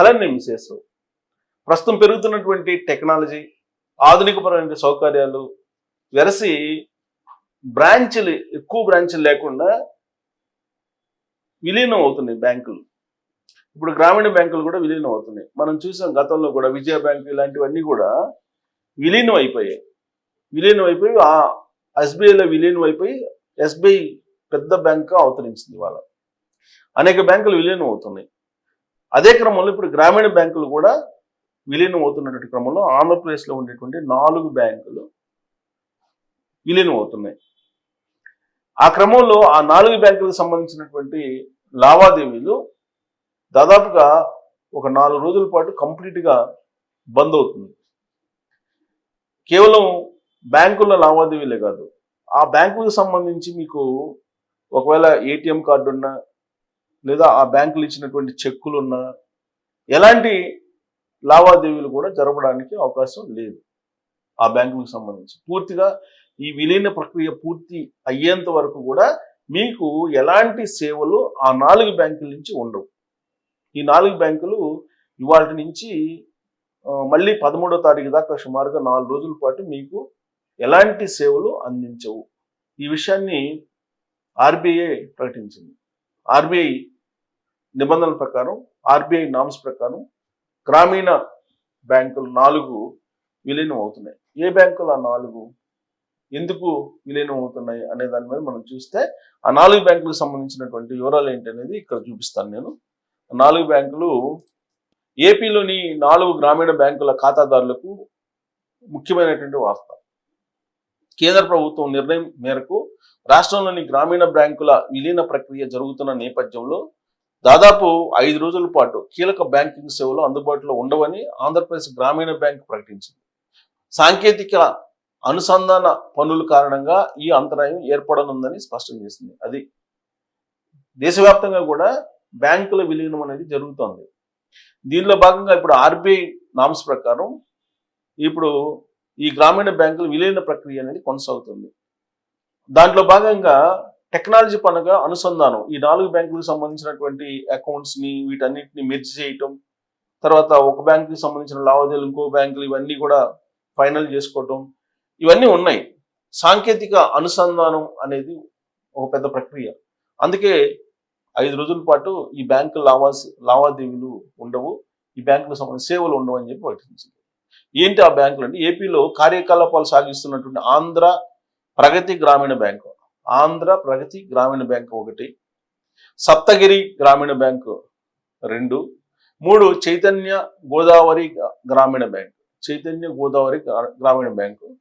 అలానే మిసెస్ ప్రస్తుతం పెరుగుతున్నటువంటి టెక్నాలజీ ఆధునికపరమైన సౌకర్యాలు వెరసి బ్రాంచ్లు ఎక్కువ బ్రాంచ్లు లేకుండా విలీనం అవుతున్నాయి బ్యాంకులు. ఇప్పుడు గ్రామీణ బ్యాంకులు కూడా విలీనం అవుతున్నాయి. మనం చూసాం గతంలో కూడా విజయ బ్యాంకు ఇలాంటివన్నీ కూడా విలీనం అయిపోయాయి. విలీనం అయిపోయి ఆ ఎస్బీఐలో విలీనం అయిపోయి ఎస్బీఐ పెద్ద బ్యాంక్గా అవతరించింది వాళ్ళ అనేక బ్యాంకులు విలీనం అవుతున్నాయి. అదే క్రమంలో ఇప్పుడు గ్రామీణ బ్యాంకులు కూడా విలీనం అవుతున్నటువంటి క్రమంలో ఆంధ్రప్రదేశ్లో ఉండేటువంటి నాలుగు బ్యాంకులు విలీనం అవుతున్నాయి. ఆ క్రమంలో ఆ నాలుగు బ్యాంకులకు సంబంధించినటువంటి లావాదేవీలు దాదాపుగా ఒక నాలుగు రోజుల పాటు కంప్లీట్గా బంద్ అవుతుంది. కేవలం బ్యాంకుల లావాదేవీలే కాదు. ఆ బ్యాంకులకు సంబంధించి మీకు ఒకవేళ ఏటీఎం కార్డు ఉన్నా లేదా ఆ బ్యాంకులు ఇచ్చినటువంటి చెక్కులు ఉన్నా ఎలాంటి లావాదేవీలు కూడా జరపడానికి అవకాశం లేదు ఆ బ్యాంకులకు సంబంధించి. పూర్తిగా ఈ విలీన ప్రక్రియ పూర్తి అయ్యేంత వరకు కూడా మీకు ఎలాంటి సేవలు ఆ నాలుగు బ్యాంకుల నుంచి ఉండవు. ఈ నాలుగు బ్యాంకులు ఇవాళ నుంచి మళ్ళీ పదమూడో తారీఖు దాకా సుమారుగా నాలుగు రోజుల పాటు మీకు ఎలాంటి సేవలు అందించవు. ఈ విషయాన్ని ఆర్బీఐ ప్రకటించింది. ఆర్బీఐ నిబంధనల ప్రకారం ఆర్బీఐ నామ్స్ ప్రకారం గ్రామీణ బ్యాంకులు నాలుగు విలీనం అవుతున్నాయి. ఏ బ్యాంకులు ఆ నాలుగు? ఎందుకు విలీనం అవుతున్నాయి అనే దాని మీద మనం చూస్తే ఆ నాలుగు బ్యాంకులకు సంబంధించినటువంటి వివరాలు ఏంటి అనేది ఇక్కడ చూపిస్తాను నేను. నాలుగు బ్యాంకులు ఏపీలోని నాలుగు గ్రామీణ బ్యాంకుల ఖాతాదారులకు ముఖ్యమైనటువంటి వార్త. కేంద్ర ప్రభుత్వం నిర్ణయం మేరకు రాష్ట్రంలోని గ్రామీణ బ్యాంకుల విలీన ప్రక్రియ జరుగుతున్న నేపథ్యంలో దాదాపు ఐదు రోజుల పాటు కీలక బ్యాంకింగ్ సేవలు అందుబాటులో ఉండవని ఆంధ్రప్రదేశ్ గ్రామీణ బ్యాంక్ ప్రకటించింది. సాంకేతిక అనుసంధాన పనుల కారణంగా ఈ అంతరాయం ఏర్పడనుందని స్పష్టం చేసింది. అది దేశవ్యాప్తంగా కూడా బ్యాంకుల విలీనం అనేది జరుగుతోంది. దీనిలో భాగంగా ఇప్పుడు ఆర్బీఐ నామ్స్ ప్రకారం ఇప్పుడు ఈ గ్రామీణ బ్యాంకుల విలీన ప్రక్రియ అనేది కొనసాగుతుంది. దాంట్లో భాగంగా టెక్నాలజీ పనుగ అనుసంధానం. ఈ నాలుగు బ్యాంకులకు సంబంధించినటువంటి అకౌంట్స్ని వీటన్నిటిని మెర్జ్ చేయటం తర్వాత ఒక బ్యాంకుకి సంబంధించిన లావాదేవీలు ఇంకో బ్యాంకులు ఇవన్నీ కూడా ఫైనల్ చేసుకోవటం. ఇవన్నీ ఉన్నాయి. సాంకేతిక అనుసంధానం అనేది ఒక పెద్ద ప్రక్రియ. అందుకే ఐదు రోజుల పాటు ఈ బ్యాంకు లావా లావాదేవీలు ఉండవు. ఈ బ్యాంకులకు సంబంధించిన సేవలు ఉండవు అని చెప్పి ప్రకటించింది. ఏంటి ఆ బ్యాంకులు అంటే ఏపీలో కార్యకలాపాలు సాగిస్తున్నటువంటి ఆంధ్ర ప్రగతి గ్రామీణ బ్యాంకు. ఆంధ్ర ప్రగతి గ్రామీణ బ్యాంకు ఒకటి సప్తగిరి గ్రామీణ బ్యాంకు రెండు మూడు చైతన్య గోదావరి గ్రామీణ బ్యాంక్. చైతన్య గోదావరి గ్రా- గ్రామీణ బ్యాంకు.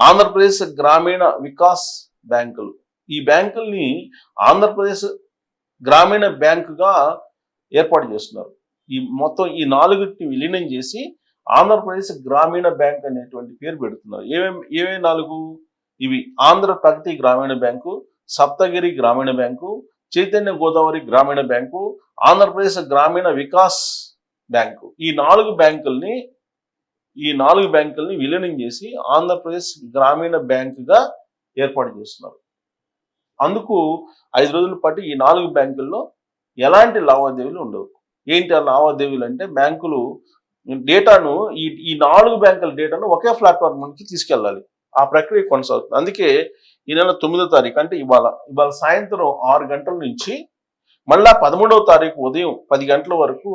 ఆంధ్రప్రదేశ్ గ్రామీణ వికాస్ బ్యాంకులు. ఈ బ్యాంకుల్ని ఆంధ్రప్రదేశ్ గ్రామీణ బ్యాంకుగా ఏర్పాటు చేస్తున్నారు. ఈ మొత్తం ఈ నాలుగుని విలీనం చేసి ఆంధ్రప్రదేశ్ గ్రామీణ బ్యాంక్ అనేటువంటి పేరు పెడుతున్నారు. ఏమేమి ఏమేమి నాలుగు? ఇవి ఆంధ్ర ప్రగతి గ్రామీణ బ్యాంకు సప్తగిరి గ్రామీణ బ్యాంకు చైతన్య గోదావరి గ్రామీణ బ్యాంకు ఆంధ్రప్రదేశ్ గ్రామీణ వికాస్ బ్యాంకు. ఈ నాలుగు బ్యాంకుల్ని ఈ నాలుగు బ్యాంకుల్ని విలీనం చేసి ఆంధ్రప్రదేశ్ గ్రామీణ బ్యాంకుగా ఏర్పాటు చేస్తున్నారు. అందుకు ఐదు రోజుల పాటు ఈ నాలుగు బ్యాంకుల్లో ఎలాంటి లావాదేవీలు ఉండవు. ఏంటి ఆ లావాదేవీలు అంటే బ్యాంకులు డేటాను ఈ ఈ నాలుగు బ్యాంకుల డేటాను ఒకే ప్లాట్ఫామ్కి తీసుకెళ్ళాలి. ఆ ప్రక్రియ కొనసాగుతుంది. అందుకే ఈ నెల తొమ్మిదో తారీఖు అంటే ఇవాళ ఇవాళ సాయంత్రం ఆరు గంటల నుంచి మళ్ళా పదమూడవ తారీఖు ఉదయం పది గంటల వరకు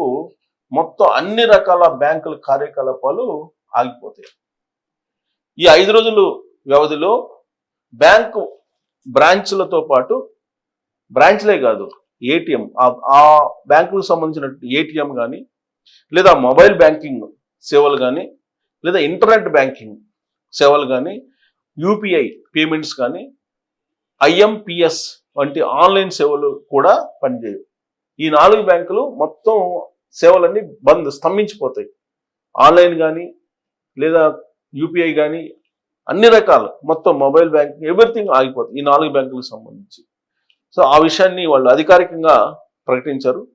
మొత్తం అన్ని రకాల బ్యాంకుల కార్యకలాపాలు ఆగిపోతాయి. ఈ ఐదు రోజులు వ్యవధిలో బ్యాంకు బ్రాంచ్లతో పాటు బ్రాంచ్లే కాదు ఏటీఎం ఆ బ్యాంకులకు సంబంధించిన ఏటీఎం కానీ లేదా మొబైల్ బ్యాంకింగ్ సేవలు కానీ లేదా ఇంటర్నెట్ బ్యాంకింగ్ సేవలు కానీ యూపీఐ పేమెంట్స్ కానీ ఐఎంపిఎస్ వంటి ఆన్లైన్ సేవలు కూడా పనిచేయవు. ఈ నాలుగు బ్యాంకులు మొత్తం సేవలన్నీ బంద్ స్తంభించిపోతాయి. ఆన్లైన్ కానీ లేదా యూపీఐ కానీ అన్ని రకాలు మొత్తం మొబైల్ బ్యాంకింగ్ ఎవ్రీథింగ్ ఆగిపోతుంది ఈ నాలుగు బ్యాంకులకు సంబంధించి. సో ఆ విషయాన్ని వాళ్ళు అధికారికంగా ప్రకటించారు.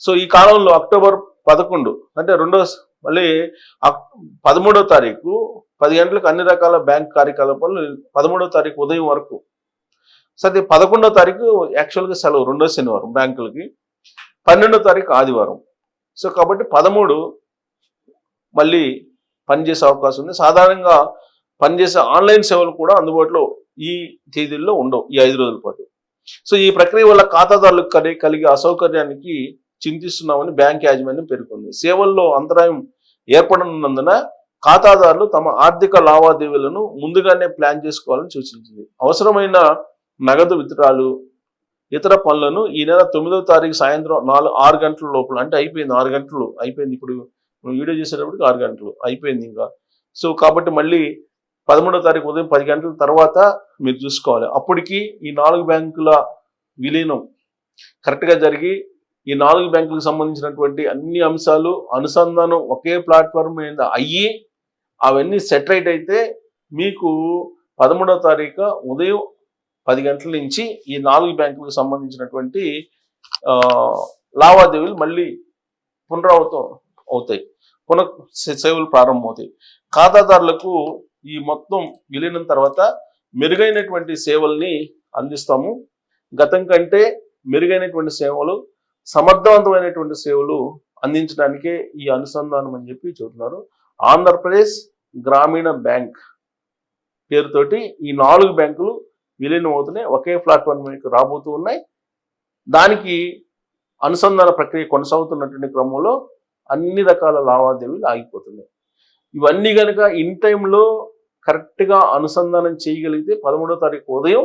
సో ఈ కాలంలో అక్టోబర్ పదకొండు అంటే రెండో మళ్ళీ అక్- పదమూడో తారీఖు పది గంటలకు అన్ని రకాల బ్యాంక్ కార్యకలాపాలు పదమూడో తారీఖు ఉదయం వరకు. సరే పదకొండో తారీఖు యాక్చువల్గా సెలవు రెండో శనివారం బ్యాంకులకి. పన్నెండో తారీఖు ఆదివారం. సో కాబట్టి పదమూడు మళ్ళీ పనిచేసే అవకాశం ఉంది. సాధారణంగా పనిచేసే ఆన్లైన్ సేవలు కూడా అందుబాటులో ఈ తేదీల్లో ఉండవు ఈ ఐదు రోజుల పాటు. సో ఈ ప్రక్రియ వల్ల ఖాతాదారులకు కలి కలిగే అసౌకర్యానికి చింతిస్తున్నామని బ్యాంక్ యాజమాన్యం పేర్కొంది. సేవల్లో అంతరాయం ఏర్పడనున్నందున ఖాతాదారులు తమ ఆర్థిక లావాదేవీలను ముందుగానే ప్లాన్ చేసుకోవాలని సూచించింది. అవసరమైన నగదు విత్తనాలు ఇతర పనులను ఈ నెల తొమ్మిదవ తారీఖు సాయంత్రం నాలుగు ఆరు గంటల లోపల అంటే అయిపోయింది ఆరు గంటలు అయిపోయింది. ఇప్పుడు వీడియో చేసేటప్పటికి ఆరు గంటలు అయిపోయింది ఇంకా. సో కాబట్టి మళ్ళీ పదమూడో తారీఖు ఉదయం పది గంటల తర్వాత మీరు చూసుకోవాలి. అప్పటికి ఈ నాలుగు బ్యాంకుల విలీనం కరెక్ట్గా జరిగి ఈ నాలుగు బ్యాంకులకు సంబంధించినటువంటి అన్ని అంశాలు అనుసంధానం ఒకే ప్లాట్ఫామ్ మీద అయ్యి అవన్నీ సెటిలైట్ అయితే మీకు పదమూడవ తారీఖు ఉదయం పది గంటల నుంచి ఈ నాలుగు బ్యాంకులకు సంబంధించినటువంటి లావాదేవీలు మళ్ళీ పునరావృతం అవుతాయి. పునః సేవలు ప్రారంభమవుతాయి. ఖాతాదారులకు ఈ మొత్తం విలీనం తర్వాత మెరుగైనటువంటి సేవల్ని అందిస్తాము. గతం కంటే మెరుగైనటువంటి సేవలు సమర్థవంతమైనటువంటి సేవలు అందించడానికే ఈ అనుసంధానం అని చెప్పి చెబుతున్నారు. ఆంధ్రప్రదేశ్ గ్రామీణ బ్యాంక్ పేరుతోటి ఈ నాలుగు బ్యాంకులు విలీనం అవుతున్నాయి ఒకే ప్లాట్ఫామ్ మీకు రాబోతూ ఉన్నాయి. దానికి అనుసంధాన ప్రక్రియ కొనసాగుతున్నటువంటి క్రమంలో అన్ని రకాల లావాదేవీలు ఆగిపోతున్నాయి. ఇవన్నీ కనుక ఇన్ టైంలో కరెక్ట్గా అనుసంధానం చేయగలిగితే పదమూడో తారీఖు ఉదయం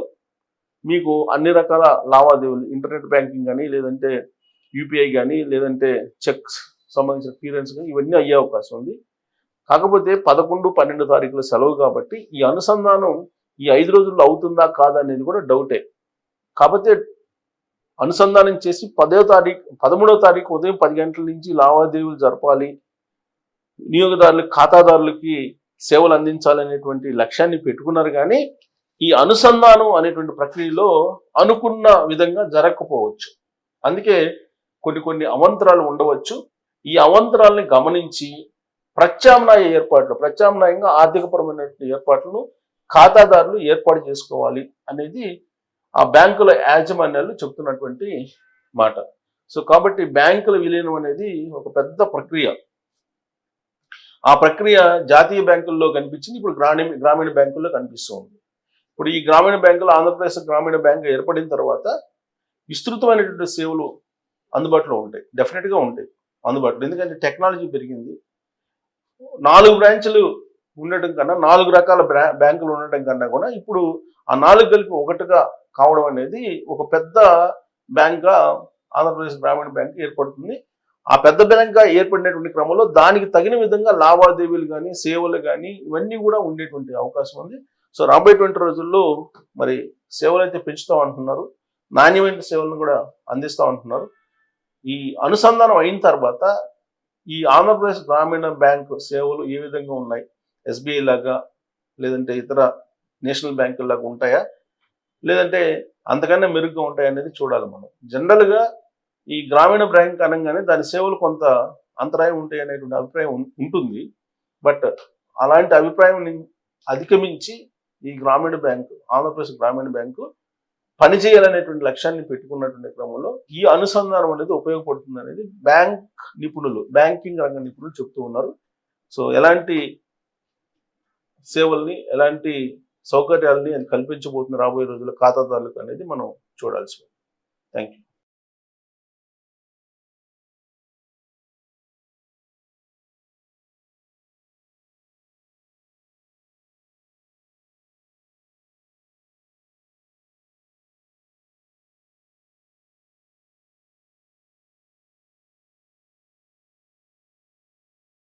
మీకు అన్ని రకాల లావాదేవీలు ఇంటర్నెట్ బ్యాంకింగ్ కానీ లేదంటే యూపీఐ కానీ లేదంటే చెక్స్ సంబంధించిన క్లియరెన్స్ కానీ ఇవన్నీ అయ్యే అవకాశం ఉంది. కాకపోతే పదకొండు పన్నెండు తారీఖుల సెలవు కాబట్టి ఈ అనుసంధానం ఈ ఐదు రోజుల్లో అవుతుందా కాదా అనేది కూడా డౌటే. కాకపోతే అనుసంధానం చేసి పదో తారీఖు పదమూడో తారీఖు ఉదయం పది గంటల నుంచి లావాదేవీలు జరపాలి వినియోగదారులకు ఖాతాదారులకి సేవలు అందించాలనేటువంటి లక్ష్యాన్ని పెట్టుకున్నారు కానీ ఈ అనుసంధానం అనేటువంటి ప్రక్రియలో అనుకున్న విధంగా జరగకపోవచ్చు. అందుకే కొన్ని కొన్ని అవంతరాలు ఉండవచ్చు. ఈ అవంతరాలని గమనించి ప్రత్యామ్నాయ ఏర్పాట్లు ప్రత్యామ్నాయంగా ఆర్థికపరమైన ఏర్పాట్లను ఖాతాదారులు ఏర్పాటు చేసుకోవాలి అనేది ఆ బ్యాంకుల యాజమాన్యాలు చెప్తున్నటువంటి మాట. సో కాబట్టి బ్యాంకుల విలీనం అనేది ఒక పెద్ద ప్రక్రియ. ఆ ప్రక్రియ జాతీయ బ్యాంకుల్లో కనిపించింది ఇప్పుడు గ్రామీణ గ్రామీణ బ్యాంకుల్లో కనిపిస్తుంది. ఇప్పుడు ఈ గ్రామీణ బ్యాంకులు ఆంధ్రప్రదేశ్ గ్రామీణ బ్యాంకు ఏర్పడిన తర్వాత విస్తృతమైనటువంటి సేవలు అందుబాటులో ఉంటాయి డెఫినెట్గా ఉంటాయి అందుబాటులో. ఎందుకంటే టెక్నాలజీ పెరిగింది నాలుగు బ్రాంచ్లు ఉండటం కన్నా నాలుగు రకాల బ్రా బ్యాంకులు ఉండటం కన్నా కూడా ఇప్పుడు ఆ నాలుగు కలిపి ఒకటిగా కావడం అనేది ఒక పెద్ద బ్యాంక్గా ఆంధ్రప్రదేశ్ గ్రామీణ బ్యాంక్ ఏర్పడుతుంది. ఆ పెద్ద బ్యాంక్గా ఏర్పడినటువంటి క్రమంలో దానికి తగిన విధంగా లావాదేవీలు కానీ సేవలు కానీ ఇవన్నీ కూడా ఉండేటువంటి అవకాశం ఉంది. సో రాబోయేటువంటి రోజుల్లో మరి సేవలు అయితే పెంచుతాం అంటున్నారు. నాణ్యమైన సేవలను కూడా అందిస్తాం అంటున్నారు. ఈ అనుసంధానం అయిన తర్వాత ఈ ఆంధ్రప్రదేశ్ గ్రామీణ బ్యాంక్ సేవలు ఏ విధంగా ఉన్నాయి? ఎస్బీఐ లాగా లేదంటే ఇతర నేషనల్ బ్యాంకుల లాగా ఉంటాయా? లేదంటే అంతకన్నా మెరుగ్గా ఉంటాయా అనేది చూడాలి మనం. జనరల్గా ఈ గ్రామీణ బ్యాంక్ అనగానే దాని సేవలు కొంత అంతరాయం ఉంటాయి అనేటువంటి అభిప్రాయం ఉంటుంది. బట్ అలాంటి అభిప్రాయం అధిగమించి ఈ గ్రామీణ బ్యాంకు ఆంధ్రప్రదేశ్ గ్రామీణ బ్యాంకు పనిచేయాలనేటువంటి లక్ష్యాన్ని పెట్టుకున్నటువంటి క్రమంలో ఈ అనుసంధానం అనేది ఉపయోగపడుతుంది అనేది బ్యాంక్ నిపుణులు బ్యాంకింగ్ రంగ నిపుణులు చెప్తూ ఉన్నారు. సో ఎలాంటి సేవల్ని ఎలాంటి సౌకర్యాలని అది కల్పించబోతున్న రాబోయే రోజుల్లో ఖాతాదారులకు అనేది మనం చూడాల్సి ఉంది. Thank you